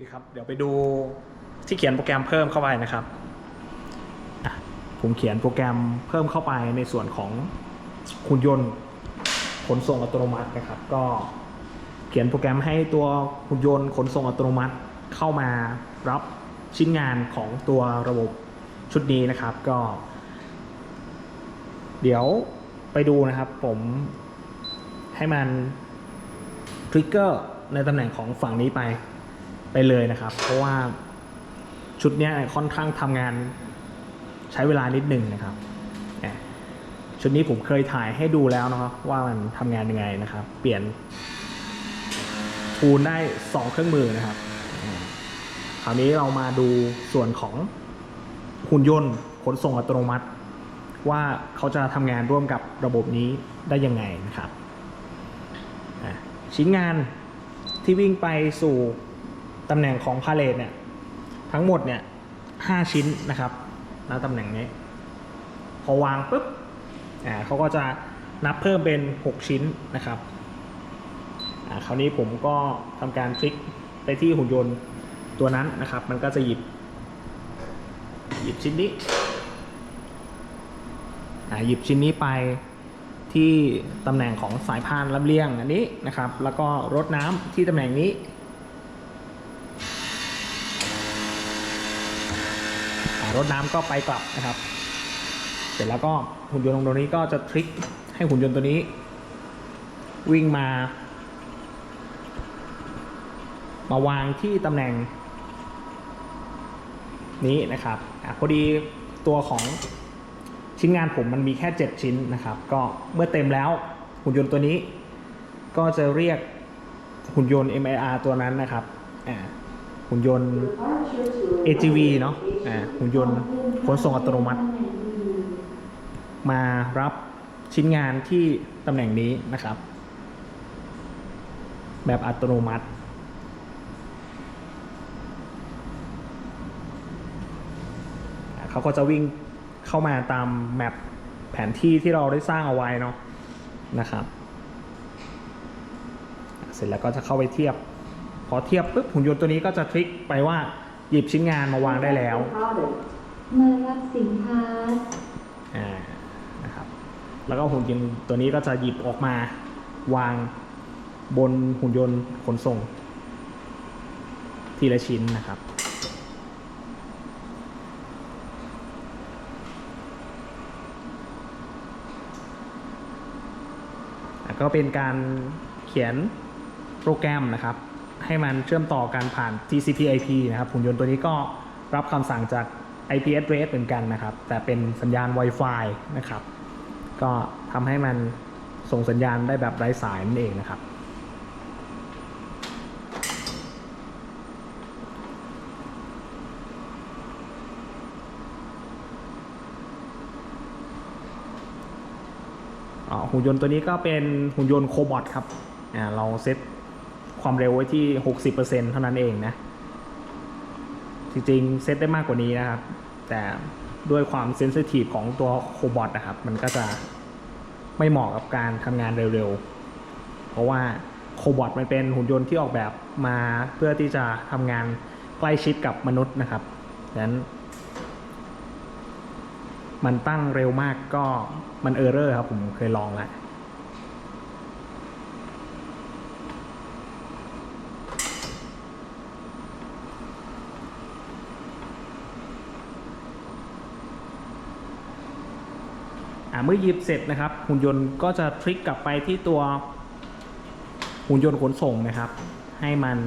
ดีครับ เดี๋ยวไปดูที่เขียนโปรแกรมเพิ่มเข้าไปนะครับ ผมเขียนโปรแกรมเพิ่มเข้าไปในส่วนของหุ่นยนต์ขนส่งอัตโนมัตินะครับ ก็เขียนโปรแกรมให้ตัวหุ่นยนต์ขนส่งอัตโนมัติเข้ามารับชิ้นงานของตัวระบบชุดนี้นะครับ ก็ เดี๋ยวไปดูนะครับ ผมให้มันทริกเกอร์ในตำแหน่งของฝั่งนี้ไป ไปเลยนะครับ เพราะว่าชุดนี้ค่อนข้างทำงานใช้เวลานิดหนึ่งนะครับ ชุดนี้ผมเคยถ่ายให้ดูแล้วนะครับว่ามันทำงานยังไงนะครับ เปลี่ยนทูนได้สองเครื่องมือนะครับคราวนี้เรามาดูส่วนของหุ่นยนต์ขนส่งอัตโนมัติ ว่าเขาจะทำงานร่วมกับระบบนี้ได้ยังไงนะครับ ชิ้นงานที่วิ่งไปสู่ ตำแหน่งของพาเลทเนี่ยทั้งหมดเนี่ยห้าชิ้นนะครับณตำแหน่งนี้ พอวางปุ๊บอ่าเขาก็จะนับเพิ่มเป็น 6 ชิ้นนะครับอ่าคราวนี้ผมก็ทำการคลิกไปที่หุ่นยนต์ตัวนั้นนะครับ มันก็จะหยิบ หยิบชิ้นนี้อ่าหยิบชิ้นนี้ไปที่ตำแหน่งของสายพานลำเลียงอันนี้นะครับ แล้วก็รดน้ำที่ตำแหน่งนี้ อ่า รดน้ำก็ไปกลับนะครับ เสร็จแล้วก็หุ่นยนต์ตัวนี้ก็จะทริกให้หุ่นยนต์ตัวนี้ วิ่งมา มาวางที่ตำแหน่ง นี้นะครับอะพอดีตัวของชิ้นงานผมมันมีแค่ 7 ชิ้นนะครับ ก็เมื่อเต็มแล้วหุ่นยนต์ตัวนี้ ก็จะเรียกหุ่นยนต์ MIR ตัวนั้นนะครับอ่า หุ่นยนต์ AGV เนาะอ่าหุ่นยนต์ขนส่งอัตโนมัติ มารับชิ้นงานที่ตำแหน่งนี้นะครับ แบบอัตโนมัติเขาก็จะวิ่งเข้ามาตามแมปแผนที่ที่เราได้สร้างเอาไว้เนาะนะครับ เสร็จแล้วก็จะเข้าไปเทียบ พอเทียบปุ๊บหุ่นยนต์ตัวนี้ก็จะคลิกไปว่าหยิบชิ้นงานมาวางได้แล้วมารับสินค้าอ่านะครับแล้วก็หุ่นยนต์ตัวนี้ก็จะหยิบออกมาวางบนหุ่นยนต์ขนส่ง ทีละชิ้นนะครับอะก็เป็นการเขียนโปรแกรมนะครับ ให้มันเชื่อมต่อกันผ่าน TCP/IP นะครับหุ่นยนต์ตัวนี้ก็รับคำสั่งจาก IP address เหมือนกันนะครับ แต่เป็นสัญญาณ Wi-Fi นะครับ ก็ทำให้มันส่งสัญญาณได้แบบไร้สายนั่นเองนะครับ หุ่นยนต์ตัวนี้ก็เป็นหุ่นยนต์โคบอทครับอ่าเราเซต ความเร็วไว้ที่ 60%เท่านั้นเองนะ จริงๆ เซตได้มากกว่านี้นะครับ แต่ด้วยความเซนซิทีฟของตัวโคบอทนะครับ มันก็จะไม่เหมาะกับการทำงานเร็วๆ เพราะว่าโคบอทมันเป็นหุ่นยนต์ที่ออกแบบมาเพื่อที่จะทำงานใกล้ชิดกับมนุษย์นะครับดังนั้น มันตั้งเร็วมากก็มันเออร์เรอร์ครับผมเคยลองแล้ว เมื่อหยิบเสร็จนะครับ หุ่นยนต์ก็จะทริกกลับไปที่ตัวหุ่นยนต์ขนส่งนะครับ ให้มัน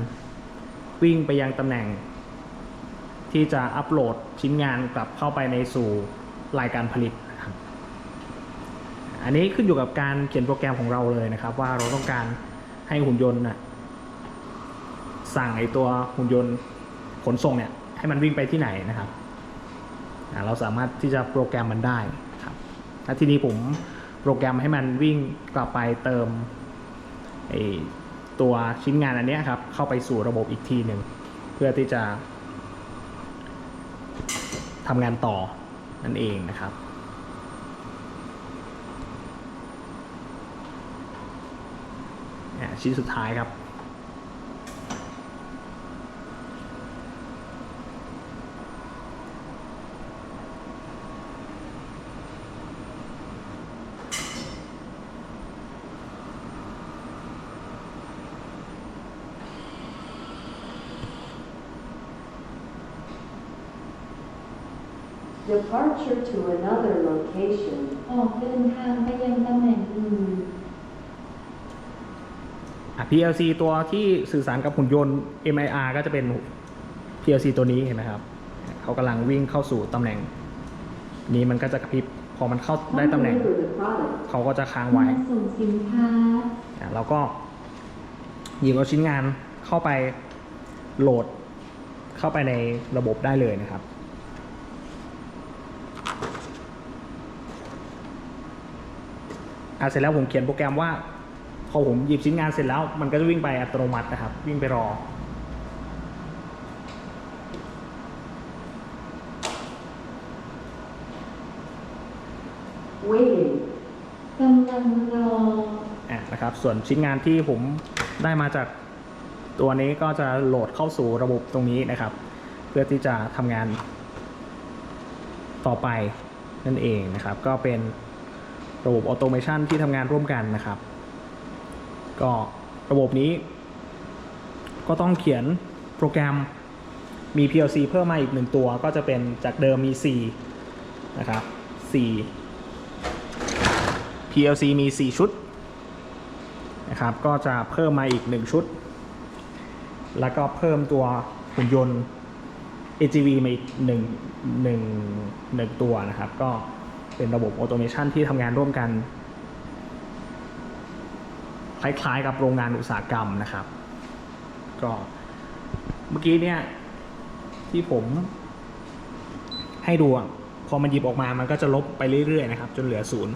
วิ่งไปยังตำแหน่ง ที่จะอัปโหลดชิ้นงานกลับเข้าไปในสู่รายการผลิตนะครับอันนี้ขึ้นอยู่กับการเขียนโปรแกรมของเราเลยนะครับ ว่าเราต้องการให้หุ่นยนต์นะสั่งไอตัวหุ่นยนต์ขนส่งเนี่ยให้มันวิ่งไปที่ไหนนะครับ เราสามารถที่จะโปรแกรมมันได้ แล้วทีนี้ผมโปรแกรมให้มันวิ่งกลับไปเติมไอตัวชิ้นงานอันนี้ครับ เข้าไปสู่ระบบอีกทีหนึ่ง เพื่อที่จะทำงานต่อนั่นเองนะครับชิ้นสุดท้ายครับ Departure to another location. ออกเดินทางไปยังตำแหน่งอื่น อะ PLC ตัวที่สื่อสารกับหุ่นยนต์ MIR ก็จะเป็น PLC ตัวนี้เห็นไหมครับ เขากำลังวิ่งเข้าสู่ตำแหน่ง นี้มันก็จะกระพริบ พอมันเข้าได้ตำแหน่ง Undeliver the product. เขาก็จะค้างไว้ มาส่งสินค้า อะเราก็หยิบเอาชิ้นงานเข้าไปโหลดเข้าไปในระบบได้เลยนะครับ อะเสร็จแล้วผมเขียนโปรแกรมว่าพอผมหยิบชิ้นงานเสร็จแล้วมันก็จะวิ่งไปอัตโนมัตินะครับ วิ่งไปรอ Waiting. กำลังรออะนะครับ ส่วนชิ้นงานที่ผมได้มาจากตัวนี้ก็จะโหลดเข้าสู่ระบบตรงนี้นะครับ เพื่อที่จะทำงานต่อไปนั่นเองนะครับ ก็เป็น ระบบออโตเมชันที่ทำงานร่วมกันนะครับ ก็ระบบนี้ ก็ต้องเขียนโปรแกรมมี PLC เพิ่มมาอีกหนึ่งตัวก็จะเป็นจากเดิมมี 4 นะครับ 4 PLC มี 4 ชุดนะครับ ก็จะเพิ่มมาอีก 1 ชุด แล้วก็เพิ่มตัวหุ่นยนต์ AGV มาอีกหนึ่งหนึ่งหนึ่งตัวนะครับ ก็ เป็นระบบออโตเมชันที่ทำงานร่วมกัน คล้ายๆกับโรงงานอุตสาหกรรมนะครับ ก็เมื่อกี้เนี่ยที่ผมให้ดูอะพอมันหยิบออกมามันก็จะลบไปเรื่อยๆนะครับ จนเหลือศูนย์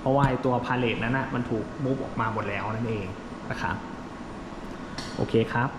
เพราะว่าตัวพาเลตนั้นนะมันถูกมูฟออกมาหมดแล้วนั่นเองนะครับโอเคครับ